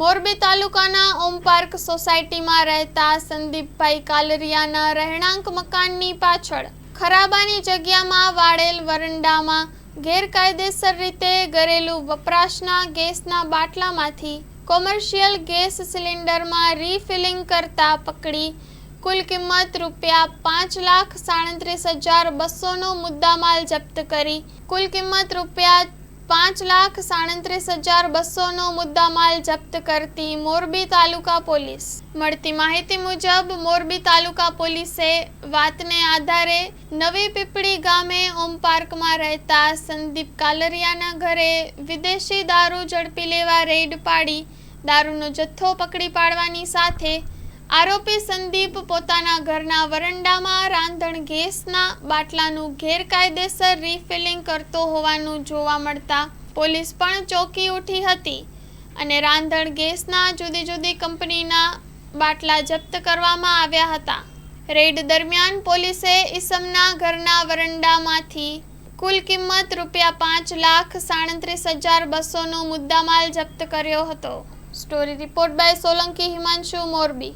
મોરબી તાલુકાના ઓમ પાર્ક સોસાયટીમાં રહેતા સંદીપભાઈ કાલરિયાના રહેણાંક મકાનની પાછળ ખરાબાની જગ્યામાં વાળેલ વરંડામાં ગેરકાયદેસર રીતે ઘરેલું વપરાશના ગેસના બાટલામાંથી કોમર્શિયલ ગેસ સિલિન્ડરમાં રીફિલિંગ કરતા પકડી કુલ કિંમત રૂપિયા પાંચ લાખ સાડત્રીસ હજાર બસોનો મુદ્દામાલ જપ્ત કરી કુલ કિંમત રૂપિયા પાંચ લાખ સાડત્રીસ હજાર બસોનો મુદ્દામાલ જપ્ત કરતી મોરબી તાલુકા પોલીસ. મળતી માહિતી મુજબ, મોરબી તાલુકા પોલીસે વાતને આધારે નવી પીપળી ગામે ઓમ પાર્કમાં રહેતા સંદીપ કાલરિયાના ઘરે વિદેશી દારૂ ઝડપી લેવા રેડ પાડી, દારૂનો જથ્થો પકડી પાડવાની સાથે આરોપી સંદીપ પોતાના ઘરના વરંડામાં રાંધણ ગેસના બાટલાનું ગેરકાયદેસર રીફિલિંગ કરતો હોવાનું જોવા મળતા પોલીસ પણ ચોંકી ઉઠી હતી અને રાંધણ ગેસના જુદી જુદી કંપનીના બાટલા જપ્ત કરવામાં આવ્યા હતા. રેડ દરમિયાન પોલીસે ઈસમના ઘરના વરંડામાંથી કુલ કિંમત રૂપિયા પાંચ લાખ સાડત્રીસ હજાર બસોનો મુદ્દામાલ જપ્ત કર્યો હતો. Story report by Solanki Himanshu Morbi.